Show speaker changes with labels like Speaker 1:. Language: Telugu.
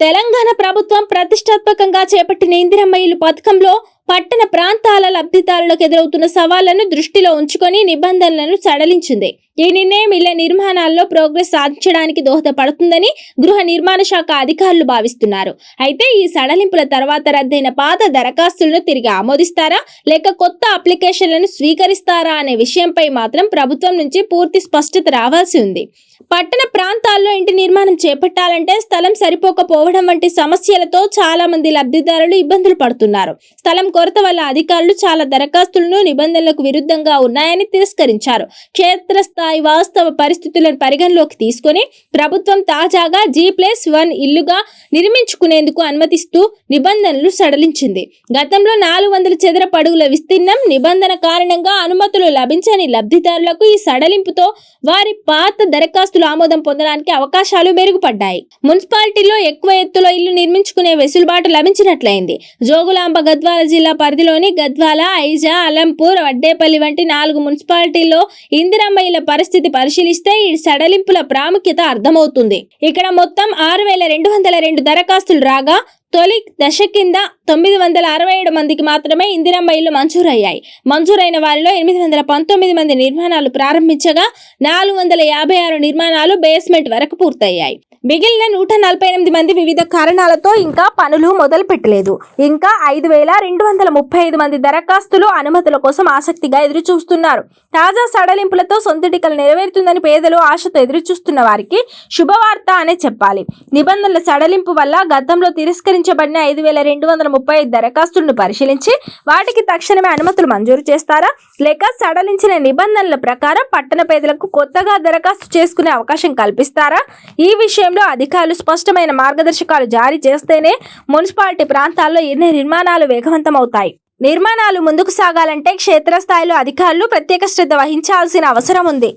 Speaker 1: తెలంగాణ ప్రభుత్వం ప్రతిష్టాత్మకంగా చేపట్టిన ఇందిరమ్మ ఇల్లు పథకంలో పట్టణ ప్రాంతాల లబ్ధిదారులకు ఎదురవుతున్న సవాళ్ళను దృష్టిలో ఉంచుకొని నిబంధనలను సడలించింది. ఈ నిర్ణయం ఇళ్ళ నిర్మాణాల్లో ప్రోగ్రెస్ సాధించడానికి దోహదపడుతుందని గృహ నిర్మాణ శాఖ అధికారులు భావిస్తున్నారు. అయితే ఈ సడలింపుల తర్వాత రద్దయిన పాత దరఖాస్తులను తిరిగి ఆమోదిస్తారా? లేక కొత్త అప్లికేషన్లను స్వీకరిస్తారా అనే విషయంపై మాత్రం ప్రభుత్వం నుంచి పూర్తి స్పష్టత రావాల్సి ఉంది. పట్టణ ప్రాంతాల్లో ఇంటి నిర్మాణం చేపట్టాలంటే స్థలం సరిపోకపోవడం వంటి సమస్యలతో చాలా మంది లబ్ధిదారులు ఇబ్బందులు పడుతున్నారు. స్థలం కొరత వల్ల అధికారులు చాలా దరఖాస్తులను నిబంధనలకు విరుద్ధంగా ఉన్నాయని తిరస్కరించారు. క్షేత్రస్థాయి వాస్తవ పరిస్థితులను పరిగణలోకి తీసుకొని ప్రభుత్వం తాజాగా జీ ప్లస్ వన్ ఇల్లుగా నిర్మించుకునేందుకు అనుమతిస్తూ నిబంధనలు సడలించింది. గతంలో నాలుగు వందల చదర పడుగుల విస్తీర్ణం నిబంధన కారణంగా అనుమతులు లభించని లబ్ధిదారులకు ఈ సడలింపుతో వారి పాత దరఖాస్తులు ఆమోదం పొందడానికి అవకాశాలు మెరుగుపడ్డాయి. మున్సిపాలిటీలో ఎక్కువ ఎత్తులో ఇల్లు నిర్మించుకునే వెసులుబాటు లభించినట్లయింది. జోగులాంబ గద్వాల జిల్లా పరిధిలోని గద్వాల ఐజా అలంపూర్ వడ్డేపల్లి వంటి నాలుగు మున్సిపాలిటీల్లో ఇందిరమ్మ ఇళ్ళ పరిస్థితి పరిశీలిస్తే ఈ సడలింపుల ప్రాముఖ్యత అర్థమవుతుంది. ఇక్కడ మొత్తం ఆరు వేల రెండు వందల రెండు దరఖాస్తులు రాగా తొలి దశ కింద తొమ్మిది వందల అరవై ఏడు మందికి మాత్రమే ఇందిరమ్మ ఇల్లు మంజూరయ్యాయి. మంజూరైన వారిలో ఎనిమిది వందల పంతొమ్మిది మంది నిర్మాణాలు ప్రారంభించగా నాలుగు వందల యాభై ఆరు నిర్మాణాలు బేస్మెంట్ వరకు పూర్తయ్యాయి. మిగిలిన నూట నలభై ఎనిమిది మంది వివిధ కారణాలతో ఇంకా పనులు మొదలు పెట్టలేదు. ఇంకా ఐదు వేల రెండు వందల ముప్పై ఐదు మంది దరఖాస్తులు అనుమతుల కోసం ఆసక్తిగా ఎదురు చూస్తున్నారు తాజా సడలింపులతో సొంతటికలు నెరవేరుతుందని పేదలు ఆశతో ఎదురు చూస్తున్న వారికి శుభవార్త అనే చెప్పాలి. నిబంధనల సడలింపు వల్ల గతంలో తిరస్కరించబడిన ఐదు వేల రెండు వందల ముప్పై ఐదు దరఖాస్తులను పరిశీలించి వాటికి తక్షణమే అనుమతులు మంజూరు చేస్తారా? లేక సడలించిన నిబంధనల ప్రకారం పట్టణ పేదలకు కొత్తగా దరఖాస్తు చేసుకునే అవకాశం కల్పిస్తారా? ఈ విషయంలో అధికారులు స్పష్టమైన మార్గదర్శకాలు జారీ చేస్తేనే మున్సిపాలిటీ ప్రాంతాల్లో ఎన్ని నిర్మాణాలు వేగవంతమవుతాయి. నిర్మాణాలు ముందుకు సాగాలంటే క్షేత్రస్థాయిలో అధికారులు ప్రత్యేక శ్రద్ధ వహించాల్సిన అవసరం ఉంది.